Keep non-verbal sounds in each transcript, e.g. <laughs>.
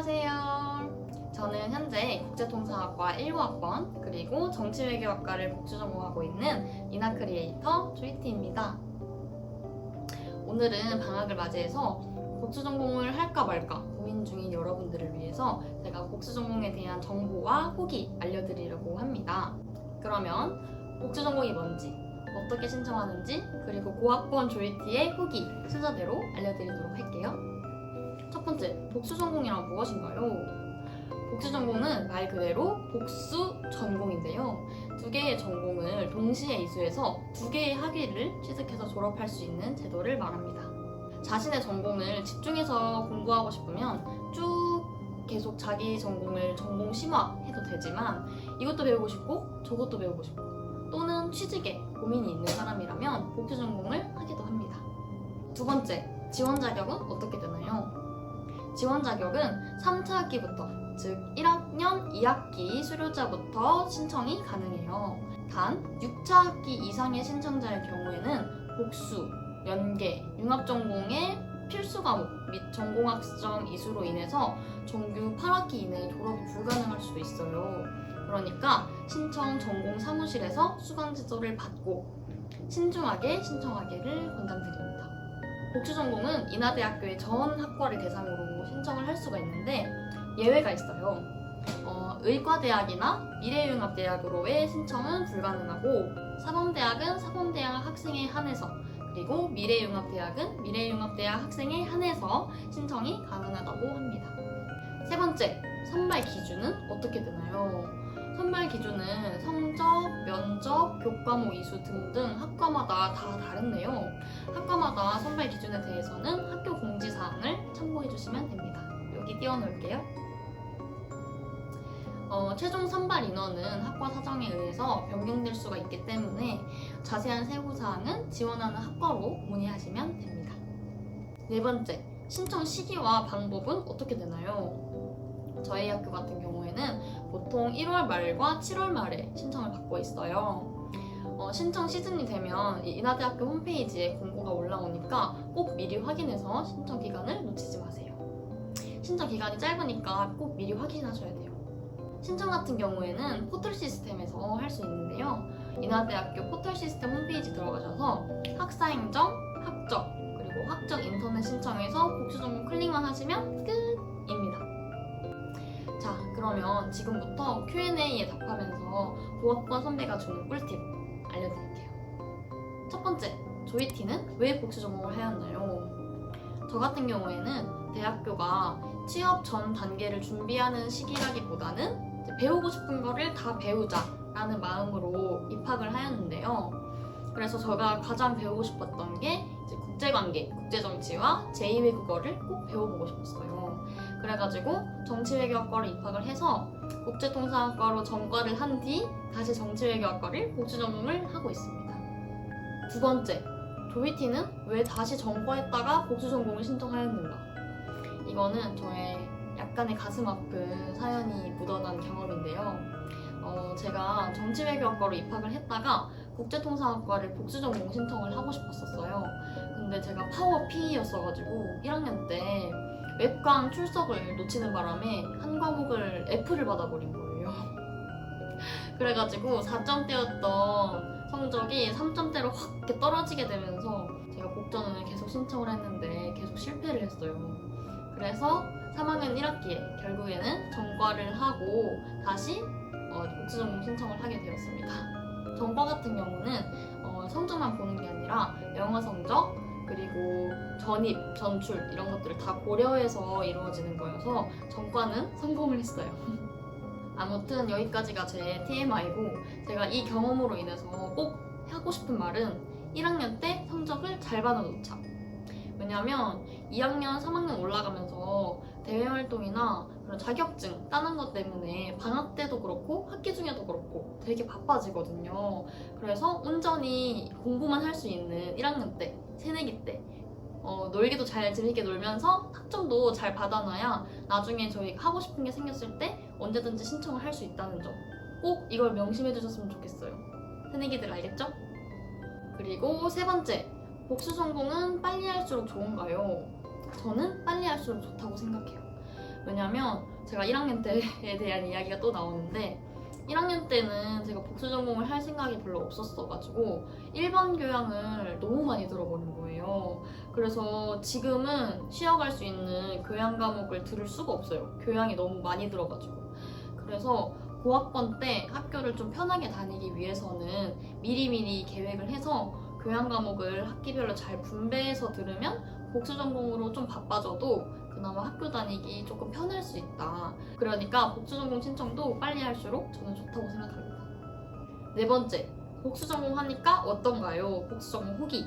안녕하세요. 저는 현재 국제통상학과 19학번 그리고 정치외교학과를 복수 전공하고 있는 이나 크리에이터 조이티입니다. 오늘은 방학을 맞이해서 복수 전공을 할까 말까 고민 중인 여러분들을 위해서 제가 복수 전공에 대한 정보와 후기 알려드리려고 합니다. 그러면 복수 전공이 뭔지, 어떻게 신청하는지, 그리고 고학번 조이티의 후기 순서대로 알려드리도록 할게요. 첫 번째, 복수 전공이란 무엇인가요? 복수 전공은 말 그대로 복수 전공인데요. 두 개의 전공을 동시에 이수해서 두 개의 학위를 취득해서 졸업할 수 있는 제도를 말합니다. 자신의 전공을 집중해서 공부하고 싶으면 쭉 계속 자기 전공을 전공 심화해도 되지만 이것도 배우고 싶고 저것도 배우고 싶고 또는 취직에 고민이 있는 사람이라면 복수 전공을 하기도 합니다. 두 번째, 지원 자격은 어떻게 되나요? 지원 자격은 3차 학기부터 즉 1학년 2학기 수료자부터 신청이 가능해요. 단 6차 학기 이상의 신청자의 경우에는 복수, 연계, 융합 전공의 필수 과목 및 전공학점 이수로 인해서 정규 8학기 이내에 졸업이 불가능할 수도 있어요. 그러니까 신청 전공 사무실에서 수강 지도를 받고 신중하게 신청하기를 권장드립니다. 복수 전공은 인하대학교의 전 학과를 대상으로 신청을 할 수가 있는데 예외가 있어요. 어, 의과대학이나 미래융합대학으로의 신청은 불가능하고 사범대학은 사범대학 학생에 한해서 그리고 미래융합대학은 미래융합대학 학생에 한해서 신청이 가능하다고 합니다. 세 번째, 선발 기준은 어떻게 되나요? 선발 기준은 성적, 면접, 교과목 이수 등등 학과마다 다 다른데요. 학과마다 선발 기준에 대해서는 학교 공지사항을 참고해 주시면 됩니다. 여기 띄워놓을게요. 어, 최종 선발 인원은 학과 사정에 의해서 변경될 수가 있기 때문에 자세한 세부사항은 지원하는 학과로 문의하시면 됩니다. 네 번째, 신청 시기와 방법은 어떻게 되나요? 저희 학교 같은 경우에는 보통 1월 말과 7월 말에 신청을 받고 있어요. 어, 신청 시즌이 되면 이 인하대학교 홈페이지에 공고가 올라오니까 꼭 미리 확인해서 신청 기간을 놓치지 마세요. 신청 기간이 짧으니까 꼭 미리 확인하셔야 돼요. 신청 같은 경우에는 포털 시스템에서 할 수 있는데요. 인하대학교 포털 시스템 홈페이지 들어가셔서 학사행정, 학적, 그리고 학적 인터넷 신청에서 복수 전공 클릭만 하시면 끝입니다. 자, 그러면 지금부터 Q&A에 답하면서 고학번 선배가 주는 꿀팁 알려드릴게요. 첫 번째, 조이티는 왜 복수 전공을 해야 하나요? 저 같은 경우에는 대학교가 취업 전 단계를 준비하는 시기라기보다는 배우고 싶은 거를 다 배우자라는 마음으로 입학을 하였는데요. 그래서 제가 가장 배우고 싶었던 게 국제관계, 국제정치와 제2외국어를 꼭 배워보고 싶었어요. 그래가지고 정치외교학과로 입학을 해서 국제통상학과로 전과를 한 뒤 다시 정치외교학과를 복수 전공을 하고 있습니다. 두 번째, 조이티는 왜 다시 전과했다가 복수 전공을 신청하였는가? 이거는 저의 약간의 가슴 아픈 사연이 묻어난 경험인데요. 어, 제가 정치외교학과로 입학을 했다가 국제통상학과를 복수 전공 신청을 하고 싶었었어요. 근데 제가 파워 PE였어가지고 1학년 때 웹강 출석을 놓치는 바람에 한 과목을 F를 받아버린 거예요. <laughs> 그래가지고 4점대였던 성적이 3점대로 확 이렇게 떨어지게 되면서 제가 복전을 계속 신청을 했는데 계속 실패를 했어요. 그래서 3학년 1학기에 결국에는 전과를 하고 다시 어, 복수전공 신청을 하게 되었습니다. 전과 같은 경우는 어, 성적만 보는 게 아니라 영어 성적 그리고 전입, 전출 이런 것들을 다 고려해서 이루어지는 거여서 전과는 성공을 했어요. <laughs> 아무튼 여기까지가 제 TMI고 제가 이 경험으로 인해서 꼭 하고 싶은 말은 1학년 때 성적을 잘 받아놓자. 왜냐면 2학년, 3학년 올라가면서 대외 활동이나 그런 자격증 따는 것 때문에 방학 때도 그렇고 학기 중에도 그렇고 되게 바빠지거든요. 그래서 온전히 공부만 할 수 있는 1학년 때, 새내기 때 어, 놀기도 잘 재밌게 놀면서 학점도 잘 받아놔야 나중에 저희 하고 싶은 게 생겼을 때 언제든지 신청을 할 수 있다는 점. 꼭 이걸 명심해 주셨으면 좋겠어요. 새내기들 알겠죠? 그리고 세 번째, 복수 전공은 빨리 할수록 좋은가요? 저는 빨리 할수록 좋다고 생각해요. 왜냐면 제가 1학년 때에 대한 이야기가 또 나오는데 1학년 때는 제가 복수 전공을 할 생각이 별로 없었어가지고 일반 교양을 너무 많이 들어버린 거예요. 그래서 지금은 쉬어갈 수 있는 교양 과목을 들을 수가 없어요. 교양이 너무 많이 들어가지고. 그래서 고학번 때 학교를 좀 편하게 다니기 위해서는 미리미리 계획을 해서 교양 과목을 학기별로 잘 분배해서 들으면 복수 전공으로 좀 바빠져도 그나마 학교 다니기 조금 편할 수 있다. 그러니까 복수 전공 신청도 빨리 할수록 저는 좋다고 생각합니다. 네 번째, 복수 전공 하니까 어떤가요? 복수 전공 후기.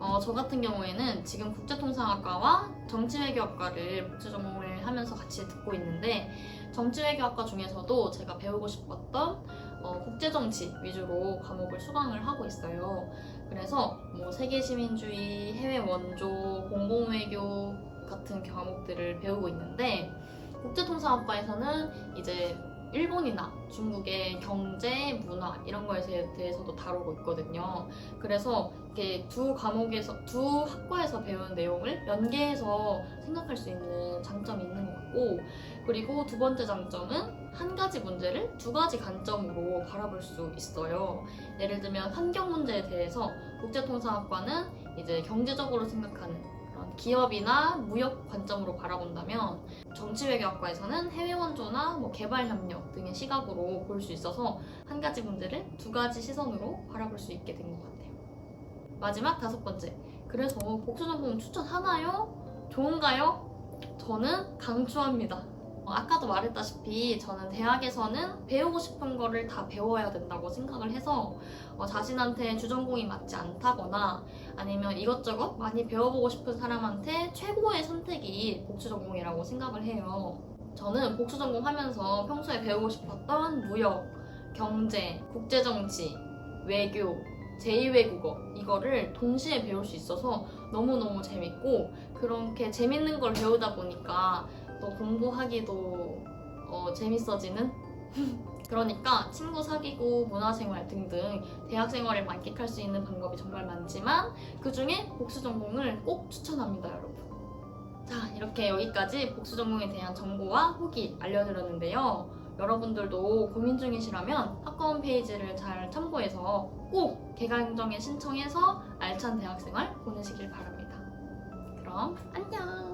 어, 저 같은 경우에는 지금 국제통상학과와 정치외교학과를 복수 전공을 하면서 같이 듣고 있는데 정치외교학과 중에서도 제가 배우고 싶었던 어, 국제정치 위주로 과목을 수강을 하고 있어요. 그래서 뭐 세계시민주의, 해외 원조, 공공외교 같은 과목들을 배우고 있는데 국제통상학과에서는 이제 일본이나 중국의 경제, 문화 이런 거에 대해서도 다루고 있거든요. 그래서 이렇게 두 과목에서 두 학과에서 배운 내용을 연계해서 생각할 수 있는 장점이 있는 것 같고 그리고 두 번째 장점은 한 가지 문제를 두 가지 관점으로 바라볼 수 있어요. 예를 들면 환경 문제에 대해서 국제통상학과는 이제 경제적으로 생각하는 기업이나 무역 관점으로 바라본다면 정치외교학과에서는 해외 원조나 뭐 개발 협력 등의 시각으로 볼 수 있어서 한 가지 문제를 두 가지 시선으로 바라볼 수 있게 된 것 같아요. 마지막 다섯 번째. 그래서 복수 전공 추천하나요? 좋은가요? 저는 강추합니다. 어, 아까도 말했다시피 저는 대학에서는 배우고 싶은 거를 다 배워야 된다고 생각을 해서 어, 자신한테 주전공이 맞지 않다거나 아니면 이것저것 많이 배워보고 싶은 사람한테 최고의 선택이 복수 전공이라고 생각을 해요. 저는 복수 전공 하면서 평소에 배우고 싶었던 무역, 경제, 국제정치, 외교, 제2외국어 이거를 동시에 배울 수 있어서 너무너무 재밌고 그렇게 재밌는 걸 배우다 보니까 또 공부하기도 어, 재밌어지는? <laughs> 그러니까 친구 사귀고 문화생활 등등 대학생활을 만끽할 수 있는 방법이 정말 많지만 그 중에 복수 전공을 꼭 추천합니다 여러분. 자 이렇게 여기까지 복수 전공에 대한 정보와 후기 알려드렸는데요. 여러분들도 고민 중이시라면 학과 홈페이지를 잘 참고해서 꼭 개강정에 신청해서 알찬 대학생활 보내시길 바랍니다. 그럼 안녕